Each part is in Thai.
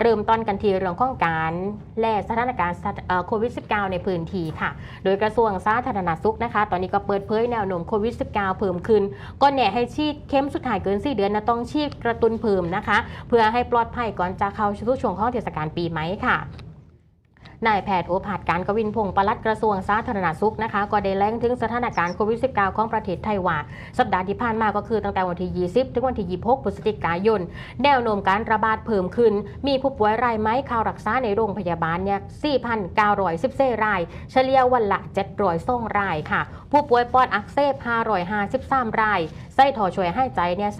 เริ่มต้นกันที่เรื่องของการแล่สถานการณ์โควิด -19 ในพื้นที่ค่ะ โดยกระทรวงสาธารณสุขนะคะ ตอนนี้ก็เปิดเผยแนวโน้มโควิด -19 เพิ่มขึ้น ก็แนะให้ชีดเข้มสุดท้ายเกิน 4 เดือนนะต้องชีดกระตุนเพิ่มนะคะ เพื่อให้ปลอดภัยก่อนจะเข้าสู่ช่วงของเทศกาลปีใหม่ค่ะ นายแพทย์โอภาสการกวินพงศ์ปลัดกระทรวงสาธารณสุขนะคะก็ได้แล้งถึงสถานการณ์โควิด -19 ของประเทศไทยว่า สัปดาห์ที่ผ่านมาก็คือตั้งแต่วันที่ 20 ถึงวันที่ 26 พฤศจิกายน แนวโน้มการระบาดเพิ่มขึ้น มีผู้ป่วยรายไมเข้ารักษาในโรงพยาบาลเนี่ย4,914ราย เฉลี่ยวันละ 702รายค่ะ ผู้ป่วยปอดอักเสบ553รายไส้ถอช่วยให้ใจเนี่ย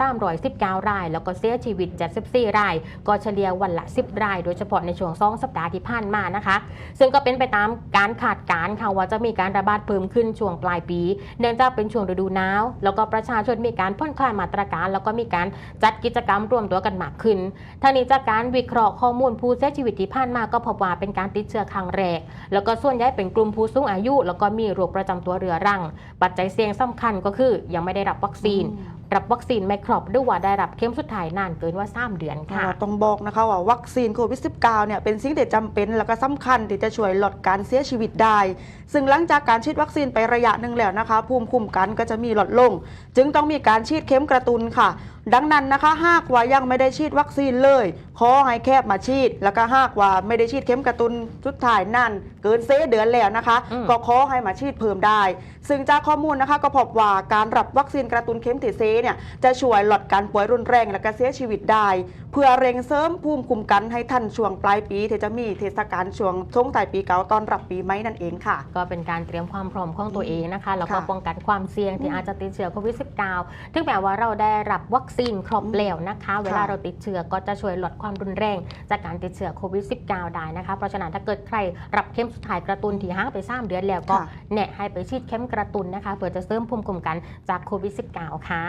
319ราย แล้วก็เสียชีวิต 74ราย ก็เฉลี่ยวันละ 10 ราย โดยเฉพาะในช่วง2สัปดาห์ที่ผ่านมานะคะซึ่งก็เป็นไปตามการคาดการค่ะว่าจะมีการระบาดเพิ่มขึ้นช่วงปลายปี เนื่องจากเป็นช่วงฤดูหนาวแล้วก็ประชาชนมีการผ่อนคลายมาตรการ แล้วก็มีการจัดกิจกรรมรวมตัวกันมากขึ้นทางนี้จากการวิเคราะห์ข้อมูลผู้เสียชีวิตที่ผ่านมาก็พบว่าเป็นการติดเชื้อครั้งแรก แล้วก็ส่วนใหญ่เป็นกลุ่มผู้สูงอายุ แล้วก็มีโรคประจำตัวเรื้อรัง ปัจจัยเสี่ยงสำคัญก็คือยังไม่ได้รับวัคซีน รับวัคซีนไม่ครบหรือว่าได้รับเข็มสุดท้ายนานเกินว่า3เดือนค่ะเราต้องบอกนะคะว่าวัคซีนโควิด -19 เนี่ยเป็นสิ่งที่จำเป็นและก็สำคัญที่จะช่วยลดการเสียชีวิตได้ ซึ่งหลังจากการฉีดวัคซีนไประยะหนึ่งแล้วนะคะ ภูมิคุ้มกันก็จะมีลดลง จึงต้องมีการฉีดเข็มกระตุ้นค่ะดังนั้นนะคะหากว่ายังไม่ได้ฉีดวัคซีนเลย ขอให้แคบมาฉีด แล้วก็หากว่าไม่ได้ฉีดเข็มกระตุ้นสุดท้ายนั่น เกินเซเดือนแล้วนะคะอืมก็ขอให้มาฉีดเพิ่มได้ ซึ่งจากข้อมูลนะคะก็พบว่าการรับวัคซีนกระตุ้นเข็มที่เซเนี่ยจะช่วยลดการป่วยรุนแรงและก็เสียชีวิตได้ เพื่อเร่งเสริมภูมิคุ้มกันให้ทันช่วงปลายปีที่จะมีเทศกาลช่วงช่วงถ่ายปีเก่าตอนรับปีใหม่นั่นเองค่ะ ก็เป็นการเตรียมความพร้อมของตัวเองนะคะแล้วก็ค่ะป้องกันความเสี่ยงที่อืมอาจจะติดเชื้อโควิด -19 ถึงแม้ว่าเราได้รับวัคซีนครบแล้วนะคะ เวลาเราติดเชื้อก็จะช่วยลดความรุนแรง จากการติดเชื้อโควิด -19 ได้นะคะ เพราะฉะนั้นถ้าเกิดใครรับเข็มสุดท้ายกระตุ้นที่ห้างไป3เดือนแล้วก็ค่ะแนะให้ไปฉีดเข็มกระตุ้นนะคะเพื่อจะเสริมภูมิคุ้มกันจากโควิด -19 ค่ะ